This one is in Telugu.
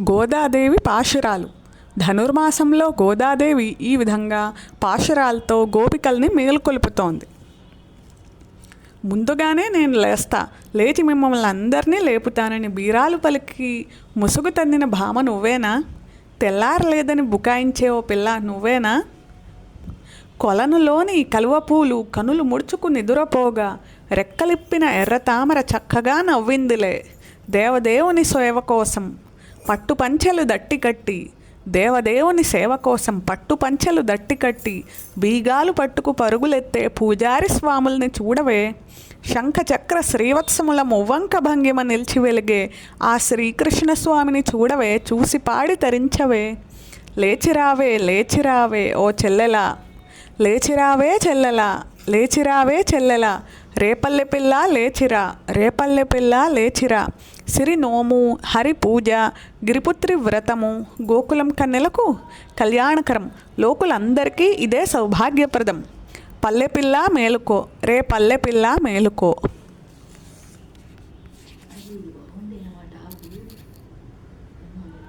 గోదాదేవి పాశురాలు. ధనుర్మాసంలో గోదాదేవి ఈ విధంగా పాశురాలతో గోపికల్ని మేలుకొలుపుతోంది. ముందుగానే నేను లేస్తా. లేచి మిమ్మల్ని అందరినీ లేపుతానని బీరాలు పలికి ముసుగు తన్నిన భామ నువ్వేనా? తెల్లారలేదని బుకాయించే ఓ పిల్ల నువ్వేనా? కొలనులోని కలువ పూలు కనులు ముడుచుకు నిదురపోగా రెక్కలిప్పిన ఎర్ర తామర చక్కగా నవ్విందిలే. దేవదేవుని సేవ కోసం పట్టు పంచెలు దట్టి కట్టి దేవదేవుని సేవ కోసం పట్టు పంచెలు దట్టి కట్టి బీగాలు పట్టుకు పరుగులెత్తే పూజారి స్వాముల్ని చూడవే. శంఖచక్ర శ్రీవత్సముల మువ్వంక భంగిమ నిలిచి వెలిగే ఆ శ్రీకృష్ణ స్వామిని చూడవే చూసి పాడి తరించవే. లేచిరావే లేచిరావే ఓ చెల్లెలా. లేచిరావే చెల్లెలా లేచిరావే చెల్లెలా. రేపల్లె పిల్ల లేచిరా రేపల్లె పిల్ల లేచిరా. సిరినోము హరిపూజ గిరిపుత్రి వ్రతము గోకులం కన్నెలకు కళ్యాణకరం. లోకులందరికీ ఇదే సౌభాగ్యప్రదం. పల్లెపిల్ల మేలుకో రే పల్లెపిల్ల మేలుకో.